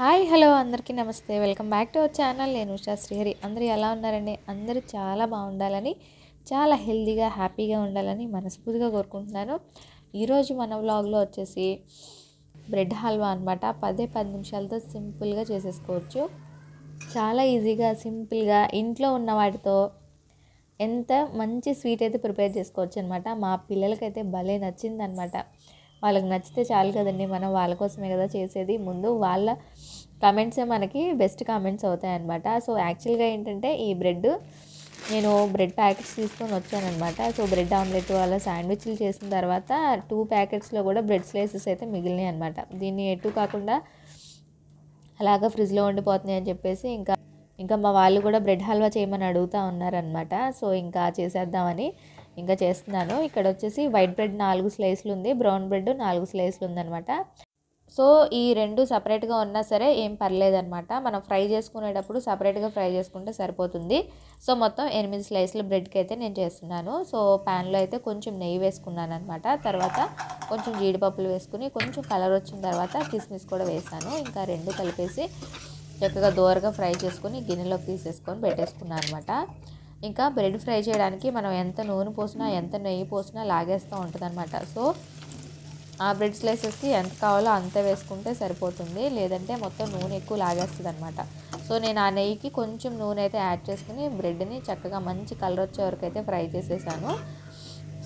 Hi hello అందరికీ నమస్తే. Welcome back to our channel. నేను ఉషా శ్రీహరి. అందరూ ఎలా ఉన్నారండి? అందరూ చాలా బాగుండాలని చాలా హెల్తీగా హ్యాపీగా ఉండాలని మనస్ఫూర్తిగా కోరుకుంటున్నాను. ఈరోజు మన వ్లాగ్లో వచ్చేసి బ్రెడ్ హల్వా అనమాట పదే పది నిమిషాలతో సింపుల్గా చేసేసుకోవచ్చు. చాలా ఈజీగా సింపుల్గా ఇంట్లో ఉన్న వాటితో ఎంత మంచి స్వీట్ అయితే ప్రిపేర్ చేసుకోవచ్చు అనమాట మా పిల్లలకైతే భలే నచ్చిందనమాట వాళ్ళకి నచ్చితే చాలు కదండి. మనం వాళ్ళ కోసమే కదా చేసేది. ముందు వాళ్ళ కామెంట్సే మనకి బెస్ట్ కామెంట్స్ అవుతాయి అనమాట సో యాక్చువల్గా ఏంటంటే ఈ బ్రెడ్ నేను బ్రెడ్ ప్యాకెట్స్ తీసుకొని వచ్చానమాట సో బ్రెడ్ ఆమ్లెట్ అలా శాండ్విచ్లు చేసిన తర్వాత టూ ప్యాకెట్స్లో కూడా బ్రెడ్ స్లైసెస్ అయితే మిగిలినాయి అనమాట దీన్ని ఎటు కాకుండా అలాగా ఫ్రిడ్జ్లో ఉండిపోతున్నాయి అని చెప్పేసి ఇంకా ఇంకా మా వాళ్ళు కూడా బ్రెడ్ హల్వా చేయమని అడుగుతూ ఉన్నారనమాట సో ఇంకా చేసేద్దామని ఇంకా చేస్తున్నాను. ఇక్కడ వచ్చేసి వైట్ బ్రెడ్ నాలుగు స్లైస్లు ఉంది. బ్రౌన్ బ్రెడ్ నాలుగు స్లైస్లు ఉందనమాట సో ఈ రెండు సపరేట్గా ఉన్నా సరే ఏం పర్లేదనమాట మనం ఫ్రై చేసుకునేటప్పుడు సపరేట్గా ఫ్రై చేసుకుంటే సరిపోతుంది. సో మొత్తం ఎనిమిది స్లైస్లు బ్రెడ్కి అయితే నేను చేస్తున్నాను. సో ప్యాన్లో అయితే కొంచెం నెయ్యి వేసుకున్నాను అనమాట తర్వాత కొంచెం జీడిపప్పులు వేసుకుని కొంచెం కలర్ వచ్చిన తర్వాత కిస్మిస్ కూడా వేసాను. ఇంకా రెండు కలిపేసి చక్కగా దోరగా ఫ్రై చేసుకుని గిన్నెలోకి తీసేసుకొని పెట్టేసుకున్నాను అనమాట ఇంకా బ్రెడ్ ఫ్రై చేయడానికి మనం ఎంత నూనె పోసినా ఎంత నెయ్యి పోసినా లాగేస్తూ ఉంటుంది అనమాట సో ఆ బ్రెడ్ స్లైసెస్కి ఎంత కావాలో అంత వేసుకుంటే సరిపోతుంది. లేదంటే మొత్తం నూనె ఎక్కువ లాగేస్తుంది అనమాట సో నేను ఆ నెయ్యికి కొంచెం నూనె అయితే యాడ్ చేసుకుని బ్రెడ్ని చక్కగా మంచి కలర్ వచ్చే వరకు అయితే ఫ్రై చేసేసాను.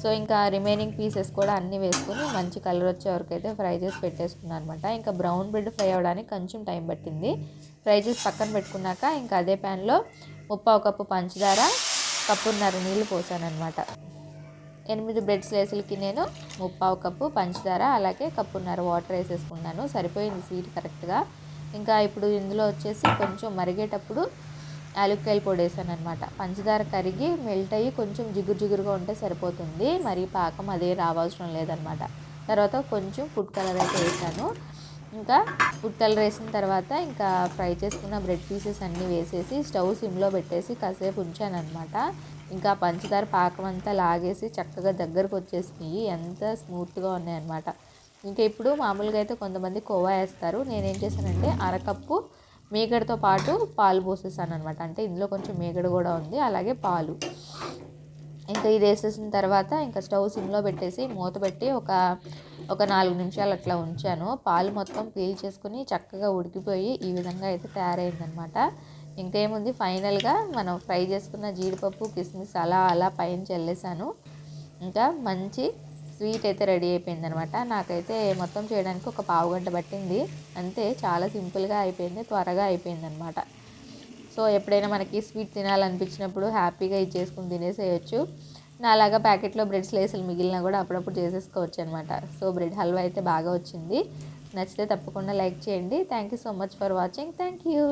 సో ఇంకా రిమైనింగ్ పీసెస్ కూడా అన్నీ వేసుకుని మంచి కలర్ వచ్చే వరకు అయితే ఫ్రై చేసి పెట్టేసుకున్నాను అనమాట ఇంకా బ్రౌన్ బ్రెడ్ ఫ్రై అవ్వడానికి కొంచెం టైం పట్టింది. ఫ్రై చేసి పక్కన పెట్టుకున్నాక ఇంకా అదే ప్యాన్లో ముప్పావు కప్పు పంచదార కప్పున్నర నీళ్ళు పోసాను అనమాట ఎనిమిది బ్రెడ్ స్లైసులకి నేను ముప్పావు కప్పు పంచదార అలాగే కప్పున్నర వాటర్ వేసేసుకున్నాను. సరిపోయింది స్వీట్ కరెక్ట్గా. ఇంకా ఇప్పుడు ఇందులో వచ్చేసి కొంచెం మరిగేటప్పుడు యాలుక్కాయలు పొడి వేసాను అనమాట పంచదార కరిగి మెల్ట్ అయ్యి కొంచెం జిగురు జిగురుగా ఉంటే సరిపోతుంది. మరి పాకం అదే రావాల్సిన లేదనమాట తర్వాత కొంచెం ఫుడ్ కలర్ అయితే వేసాను. ఇంకా పుట్టలు వేసిన తర్వాత ఇంకా ఫ్రై చేసుకున్న బ్రెడ్ పీసెస్ అన్నీ వేసేసి స్టవ్ సిమ్లో పెట్టేసి కాసేపు ఉంచాను అనమాట ఇంకా పంచదార పాకం అంతా లాగేసి చక్కగా దగ్గరకు వచ్చేసినాయి. ఎంత స్మూత్గా ఉన్నాయన్నమాట. ఇంకా ఇప్పుడు మామూలుగా అయితే కొంతమంది కోవా వేస్తారు. నేనేం చేశానంటే అరకప్పు మేగడతో పాటు పాలు పోసేసాను అనమాట అంటే ఇందులో కొంచెం మేగడ కూడా ఉంది. అలాగే పాలు. ఇంకా ఇది వేసేసిన తర్వాత ఇంకా స్టవ్ సిమ్లో పెట్టేసి మూత పెట్టి ఒక ఒక నాలుగు నిమిషాలు అట్లా ఉంచాను. పాలు మొత్తం పీల్ చేసుకుని చక్కగా ఉడికిపోయి ఈ విధంగా అయితే తయారైందనమాట ఇంకేముంది? ఫైనల్గా మనం ఫ్రై చేసుకున్న జీడిపప్పు కిస్మిస్ అలా అలా పైన చల్లేసాను ఇంకా మంచి స్వీట్ అయితే రెడీ అయిపోయింది అనమాట నాకైతే మొత్తం చేయడానికి ఒక పావు గంట పట్టింది. అంతే చాలా సింపుల్గా అయిపోయింది త్వరగా అయిపోయింది అనమాట సో ఎప్పుడైనా మనకి స్వీట్ తినాలనిపించినప్పుడు హ్యాపీగా ఇది చేసుకుని తినేసేయచ్చు. నాలాగా ప్యాకెట్లో బ్రెడ్ స్లైసులు మిగిలిన కూడా అప్పుడప్పుడు చేసేసుకోవచ్చు అనమాట సో బ్రెడ్ హల్వా అయితే బాగా వచ్చింది. నచ్చితే తప్పకుండా లైక్ చేయండి. Thank you so much for watching. Thank you.